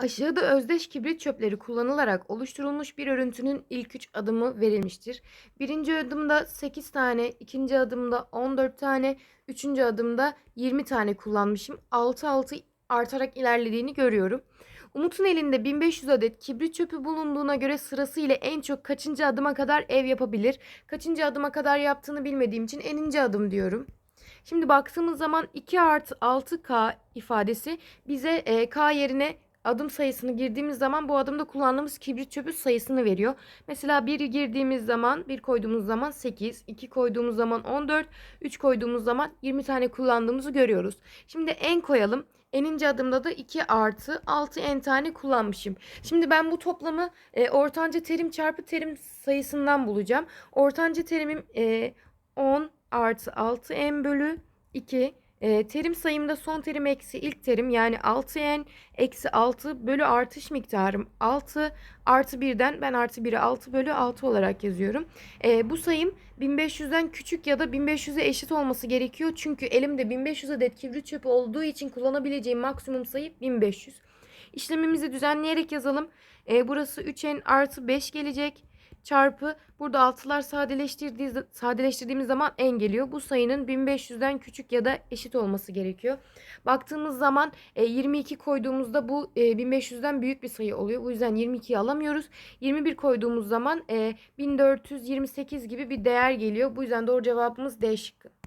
Aşağıda özdeş kibrit çöpleri kullanılarak oluşturulmuş bir örüntünün ilk 3 adımı verilmiştir. Birinci adımda 8 tane, ikinci adımda 14 tane, üçüncü adımda 20 tane kullanmışım. 6-6 artarak ilerlediğini görüyorum. Umut'un elinde 1500 adet kibrit çöpü bulunduğuna göre sırasıyla en çok kaçıncı adıma kadar ev yapabilir? Kaçıncı adıma kadar yaptığını bilmediğim için eninci adım diyorum. Şimdi baktığımız zaman 2 artı 6K ifadesi bize e, K yerine adım sayısını girdiğimiz zaman bu adımda kullandığımız kibrit çöpü sayısını veriyor. Mesela 1 girdiğimiz zaman 1 koyduğumuz zaman 8, 2 koyduğumuz zaman 14, 3 koyduğumuz zaman 20 tane kullandığımızı görüyoruz. Şimdi en koyalım. Eninci adımda da 2 artı 6 en tane kullanmışım. Şimdi ben bu toplamı e, ortanca terim çarpı terim sayısından bulacağım. Ortanca terimim e, 10 artı 6 n bölü 2. E, terim sayımda son terim eksi ilk terim yani 6n eksi 6 bölü artış miktarım 6 artı 1'den ben artı 1'i 6 bölü 6 olarak yazıyorum. E, bu sayım 1500'den küçük ya da 1500'e eşit olması gerekiyor. Çünkü elimde 1500 adet kibrit çöpü olduğu için kullanabileceğim maksimum sayı 1500. İşlemimizi düzenleyerek yazalım. E, burası 3n artı 5 gelecek çarpı burada 6'lar sadeleştirdiğimiz, sadeleştirdiğimiz zaman n geliyor. Bu sayının 1500'den küçük ya da eşit olması gerekiyor. Baktığımız zaman e, 22 koyduğumuzda bu e, 1500'den büyük bir sayı oluyor. Bu yüzden 22'yi alamıyoruz. 21 koyduğumuz zaman e, 1428 gibi bir değer geliyor. Bu yüzden doğru cevabımız D şıkkı.